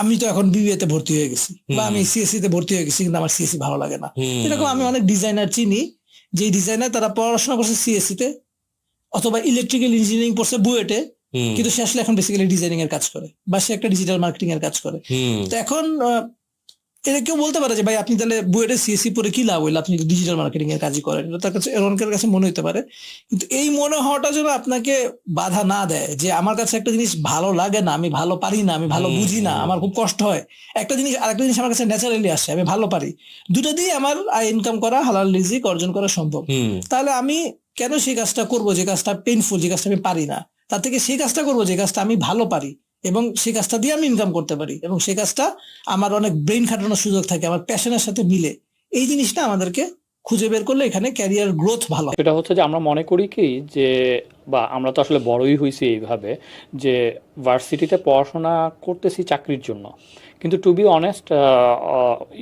আমি তো এখন বিবিএতে ভর্তি হয়ে গেছি। বা আমি সিএসসি তে ভর্তি হয়ে গেছি কিন্তু আমার সিএসসি ভালো লাগে না। এরকম আমি অনেক ডিজাইনার চিনি যে ডিজাইনার তারা পড়াশোনা করছে সিএসসি তে অথবা ইলেকট্রিক্যাল ইঞ্জিনিয়ারিং পড়ছে বুয়েটে কিন্তু সে আসলে এখন বেসিক্যালি ডিজাইনিং এর কাজ করে বা সে একটা ডিজিটাল মার্কেটিং এর কাজ করে। তো এখন এটা কেউ বলতে পারে যে ভাই আপনি তাহলে বুয়েটে সিএসসি পরে কি লাভ হইল? আপনি ডিজিটাল মার্কেটিং এর কাজই করেন। এটা তার কাছে অনেকের কাছে মনে হতে পারে। কিন্তু এই মনে হওয়াটা যেন আপনাকে বাধা না দেয় যে আমার কাছে একটা জিনিস ভালো লাগে না আমি ভালো পারি না আমি ভালো বুঝি না আমার খুব কষ্ট হয়। একটা জিনিস আরেকটা জিনিস আমার কাছে ন্যাচারালি আসে আমি ভালো পারি। দুটো দিয়ে আমার ইনকাম করা হালাল রিজিক অর্জন করা সম্ভব। তাহলে আমি কেন সেই কাজটা করব যে কাজটা পেইনফুল যে কাজটা আমি পারি না? তার থেকে সেই কাজটা করব যে কাজটা আমি ভালো পারি। এবং সেই কাজটা দিয়ে আমি ইনকাম করতে পারি এবং সেই কাজটা আমার অনেক ব্রেন খাটানোর সুযোগ থাকে, আমার প্যাশনের সাথে মিলে এই জিনিসটা আমাদেরকে খুঁজে বের করলে এখানে ক্যারিয়ার গ্রোথ ভালো। সেটা হচ্ছে যে আমরা মনে করি কি যে বা আমরা তো আসলে বড়ই হয়েছি এইভাবে যে ভার্সিটিতে পড়াশোনা করতেছি চাকরির জন্য। কিন্তু টু বি অনেস্ট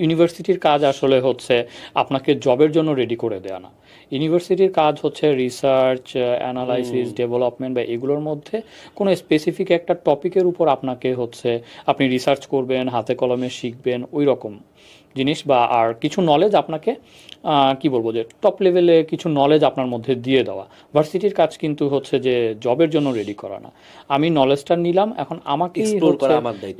ইউনিভার্সিটির কাজ আসলে হচ্ছে আপনাকে জবের জন্য রেডি করে দেওয়া না। ইউনিভার্সিটির কাজ হচ্ছে রিসার্চ অ্যানালাইসিস ডেভেলপমেন্ট বা এগুলোর মধ্যে কোনো স্পেসিফিক একটা টপিকের উপর আপনাকে হচ্ছে আপনি রিসার্চ করবেন হাতে কলমে শিখবেন ওই রকম জিনিস বা আর কিছু নলেজ আপনাকে কি বলব যে টপ লেভেলে কিছু নলেজ আপনার মধ্যে দিয়ে দেওয়া। ভার্সিটির কাজ কিন্তু হচ্ছে যে জবের জন্য রেডি করা না। আমি নলেজটা নিলাম এখন আমাকে।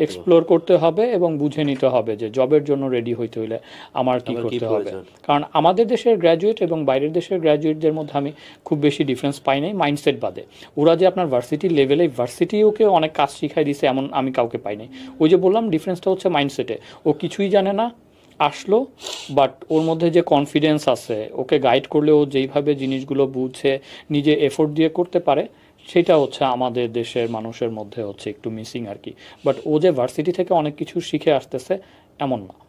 এক্সপ্লোর করতে হবে এবং বুঝে নিতে হবে যে জবের জন্য রেডি হইতে হইলে আমার কি করতে হবে। কারণ আমাদের দেশের গ্র্যাজুয়েট এবং বাইরের দেশের গ্র্যাজুয়েটদের মধ্যে আমি খুব বেশি ডিফারেন্স পাই নাই মাইন্ডসেট বাদে। ওরা যে আপনার ভার্সিটি লেভেলে ভার্সিটি ওকে অনেক কাজ শিখাই দিছে এমন আমি কাউকে পাই নাই। ওই যে বললাম ডিফারেন্সটা হচ্ছে মাইন্ডসেটে ও কিছুই জানে না আসলো বাট ওর মধ্যে যে কনফিডেন্স আছে, ওকে গাইড করলে ও যেইভাবে জিনিসগুলো বুঝে, নিজে এফোর্ট দিয়ে করতে পারে, সেটা হচ্ছে আমাদের দেশের মানুষের মধ্যে হচ্ছে একটু মিসিং আর কি। বাট ও যে ভার্সিটি থেকে অনেক কিছু শিখে আসতেছে, এমন না।